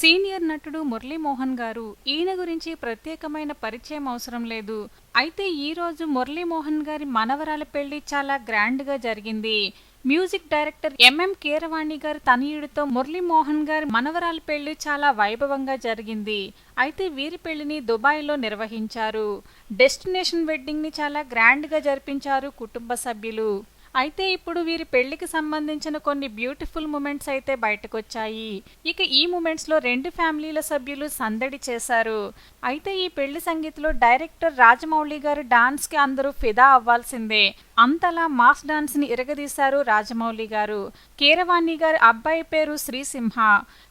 Senior నటుడు మురళీమోహన్ గారు ఈయన గురించి ప్రత్యేకమైన పరిచయం అవసరం లేదు. అయితే ఈరోజు మురళీమోహన్ గారి మనవరాల పెళ్ళి చాలా గ్రాండ్గా జరిగింది. మ్యూజిక్ డైరెక్టర్ ఎంఎం కీరవాణి గారి తనయుడితో మురళీమోహన్ గారి మనవరాల పెళ్ళి చాలా వైభవంగా జరిగింది. అయితే వీరి పెళ్ళిని దుబాయ్లో నిర్వహించారు. డెస్టినేషన్ వెడ్డింగ్ని చాలా గ్రాండ్గా జరిపించారు కుటుంబ సభ్యులు. అయితే ఇప్పుడు వీరి పెళ్ళికి సంబంధించిన కొన్ని బ్యూటిఫుల్ మూమెంట్స్ అయితే బయటకొచ్చాయి. ఇక ఈ మూమెంట్స్లో రెండు ఫ్యామిలీల సభ్యులు సందడి చేశారు. అయితే ఈ పెళ్ళి సంగీతలో డైరెక్టర్ రాజమౌళి గారు డాన్స్కి అందరూ ఫిదా అవ్వాల్సిందే. అంతలా మాస్ డాన్స్ని ఇరగదీశారు రాజమౌళి గారు. కీరవాణి గారి అబ్బాయి పేరు శ్రీసింహ.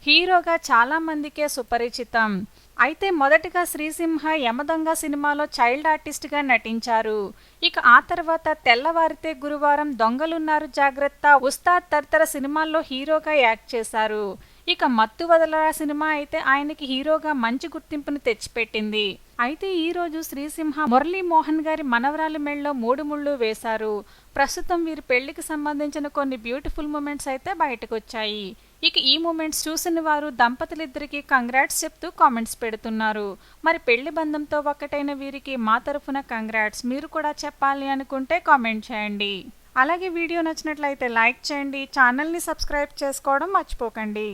హీరోగా చాలా మందికే సుపరిచితం. అయితే మొదటగా శ్రీసింహ యమదొంగ సినిమాలో చైల్డ్ ఆర్టిస్ట్గా నటించారు. ఇక ఆ తర్వాత తెల్లవారితే గురువారం దొంగలున్నారు జాగ్రత్త ఉస్తాద్ తదితర సినిమాల్లో హీరోగా యాక్ట్ చేశారు. ఇక మత్తు వదలరా సినిమా అయితే ఆయనకి హీరోగా మంచి గుర్తింపుని తెచ్చిపెట్టింది. అయితే ఈ రోజు శ్రీసింహ మురళీ మోహన్ గారి మనవరాలి మెళ్ళలో మూడు ముళ్ళు వేశారు. ప్రస్తుతం వీరి పెళ్ళికి సంబంధించిన కొన్ని బ్యూటిఫుల్ మూమెంట్స్ అయితే బయటకు వచ్చాయి ఇక ఈ మూమెంట్స్ చూసిన వారు దంపతులిద్దరికీ కంగ్రాట్స్ చెప్తూ కామెంట్స్ పెడుతున్నారు. మరి పెళ్ళి బంధంతో ఒక్కటైన వీరికి మా తరఫున కంగ్రాట్స్ మీరు కూడా చెప్పాలి అనుకుంటే కామెంట్ చేయండి. అలాగే వీడియో నచ్చినట్లయితే లైక్ చేయండి. ఛానల్ని సబ్స్క్రైబ్ చేసుకోవడం మర్చిపోకండి.